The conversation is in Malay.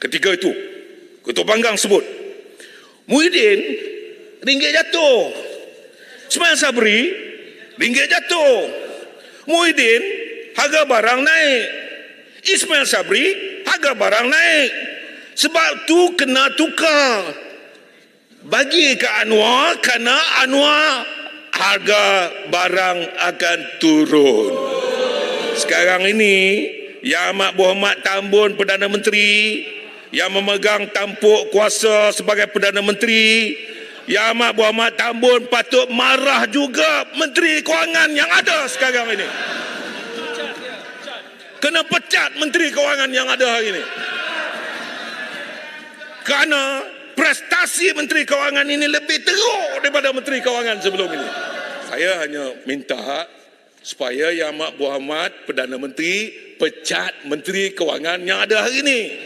ketika itu. Ketua Panggang sebut. Muhyiddin ringgit jatuh. Ismail Sabri ringgit jatuh. Muhyiddin harga barang naik. Ismail Sabri harga barang naik. Sebab tu kena tukar. Bagi ke Anwar kerana Anwar harga barang akan turun. Sekarang ini Yang Amat Berhormat Tambun Perdana Menteri yang memegang tampuk kuasa sebagai Perdana Menteri Yang Amat Berhormat Tambun patut marah juga Menteri Kewangan yang ada sekarang ini. Kena pecat Menteri Kewangan yang ada hari ini. Kerana prestasi Menteri Kewangan ini lebih teruk daripada Menteri Kewangan sebelum ini. Saya hanya minta supaya Yang Amat Berhormat Perdana Menteri pecat Menteri Kewangan yang ada hari ini.